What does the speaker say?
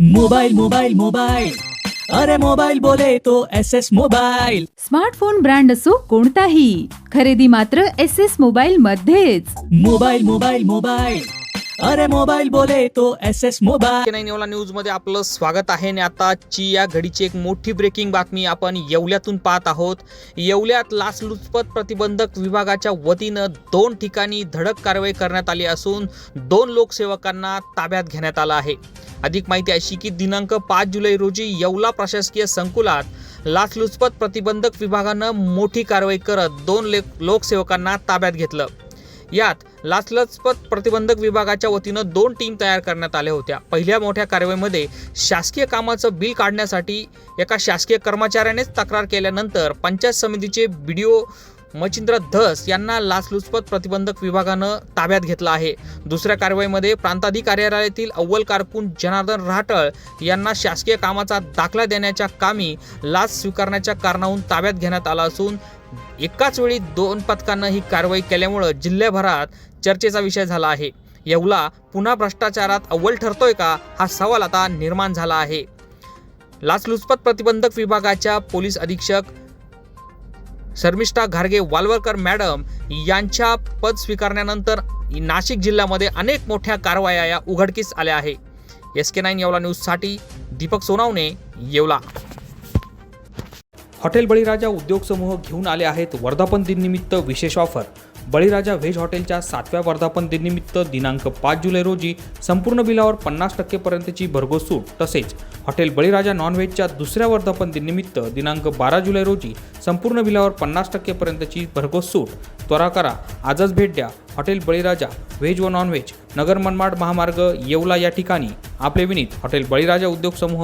Mobile mobile mobile अरे mobile बोले तो S S mobile smartphone brand असो कोणताही खरेदी मात्र एस एस मोबाईल मध्येच. मोबाइल मोबाइल मोबाइल अरे मोबाइल बोले तो एस एस नाईन येवला न्यूजमध्ये आपलं स्वागत आहे. आणि आताची या घडीची एक मोठी ब्रेकिंग बातमी आपण येवल्यातून पाहत आहोत. येवल्यात लाचलुचपत प्रतिबंधक विभागाच्या वतीनं दोन ठिकाणी धडक कारवाई करण्यात आली असून दोन लोकसेवकांना ताब्यात घेण्यात आलं आहे. अधिक माहिती अशी की दिनांक पाच जुलै रोजी येवला प्रशासकीय संकुलात लाचलुचपत प्रतिबंधक विभागानं मोठी कारवाई करत दोन ले लोकसेवकांना ताब्यात घेतलं. यात लाचलचपत प्रतिबंधक विभागाच्या वतीनं दोन टीम तयार करण्यात आल्या होत्या. पहिल्या मोठ्या कारवाईमध्ये शासकीय कामाचं बिल काढण्यासाठी एका शासकीय कर्मचाऱ्यानेच तक्रार केल्यानंतर पंचायत समितीचे B D O Machindra Dhas यांना लाचलुचपत प्रतिबंधक विभागानं ताब्यात घेतलं आहे. दुसऱ्या कारवाईमध्ये प्रांताधिकार्यालयातील अव्वल कारकून जनार्दन राहटळ यांना शासकीय कामाचा दाखला देण्याच्या कामी लाच स्वीकारण्याच्या कारणाहून ताब्यात घेण्यात आला असून एकाच वेळी दोन पथकांना ही कारवाई केल्यामुळं जिल्ह्याभरात चर्चेचा विषय झाला आहे. येवला पुन्हा भ्रष्टाचारात अव्वल ठरतोय का हा सवाल आता निर्माण झाला आहे. लाचलुचपत प्रतिबंधक विभागाच्या पोलीस अधीक्षक शर्मिष्ठा घारगे वालवरकर मॅडम यांच्या पद स्वीकारण्यानंतर नाशिक जिल्ह्यामध्ये अनेक मोठ्या कारवाया या उघडकीस आल्या आहे. एस के नाईन येवला न्यूजसाठी दीपक सोनावणे येवला. हॉटेल बळीराजा उद्योग समूह घेऊन आले आहेत वर्धापन दिननिमित्त विशेष ऑफर. बळीराजा व्हेज हॉटेलच्या सातव्या वर्धापन दिननिमित्त दिनांक पाच जुलै रोजी संपूर्ण बिलावर पन्नास टक्केपर्यंतची भरघोस सूट तसेच हॉटेल बळीराजा नॉनव्हेजच्या दुसऱ्या वर्धापन दिननिमित्त दिनांक बारा जुलै रोजी संपूर्ण बिलावर पन्नास टक्केपर्यंतची भरघोस सूट. त्वरा करा. आजच भेट द्या. हॉटेल बळीराजा. व्हेज व नॉनव्हेज नगर मनमाड महामार्ग येवला या ठिकाणी. आपले विनीत हॉटेल बळीराजा उद्योग समूह.